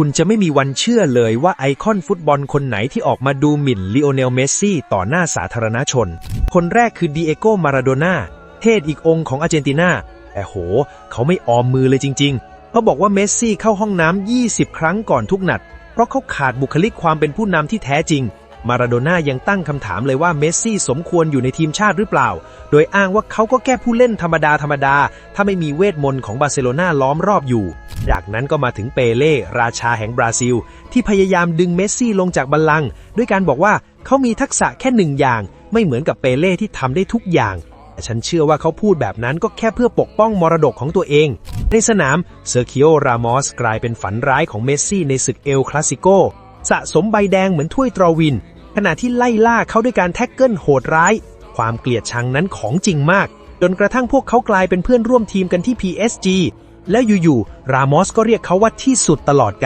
คุณจะไม่มีวันเชื่อเลยว่าไอคอนฟุตบอลคนไหนที่ออกมาดูหมิ่นลีโอเนลเมสซี่ต่อหน้าสาธารณชน คนแรกคือดีเอโกมาราโดน่าเทพอีกองค์ของอาร์เจนตินาแต่โห เขาไม่ออมมือเลยจริง ๆ เขาบอกว่าเมสซี่เข้าห้องน้ำ20 ครั้งก่อนทุกนัด เพราะเขาขาดบุคลิกความเป็นผู้นำที่แท้จริง มาราโดน่ายังตั้งคำถามเลยว่าเมสซี่สมควรอยู่ในทีมชาติหรือเปล่า โดยอ้างว่าเขาก็แค่ผู้เล่นธรรมดาธรรมดา ถ้าไม่มีเวทมนต์ของบาร์เซโลนาล้อมรอบอยู่ จากนั้นก็มาถึงเปเล่ราชาแห่งบราซิล ที่พยายามดึงเมสซี่ลงจากบัลลังก์ด้วยการบอกว่าเขามีทักษะแค่หนึ่งอย่าง ไม่เหมือนกับเปเล่ที่ทำได้ทุกอย่างฉันเชื่อว่าเขาพูดแบบนั้นก็แค่เพื่อปกป้องมรดกของตัวเอง ในสนามเซอร์คิโอ รามอสกลายเป็นฝันร้ายของเมสซี่ในศึกเอลคลาสิโก สะสมใบแดงเหมือนถ้วยตรวิน ขณะที่ไล่ล่าเขาด้วยการแท็กเกิลโหดร้าย ความเกลียดชังนั้นของจริงมาก จนกระทั่งพวกเขากลายเป็นเพื่อนร่วมทีมกันที่ PSG แล้วอยู่ๆ รามอสก็เรียกเขาว่าที่สุดตลอดกาล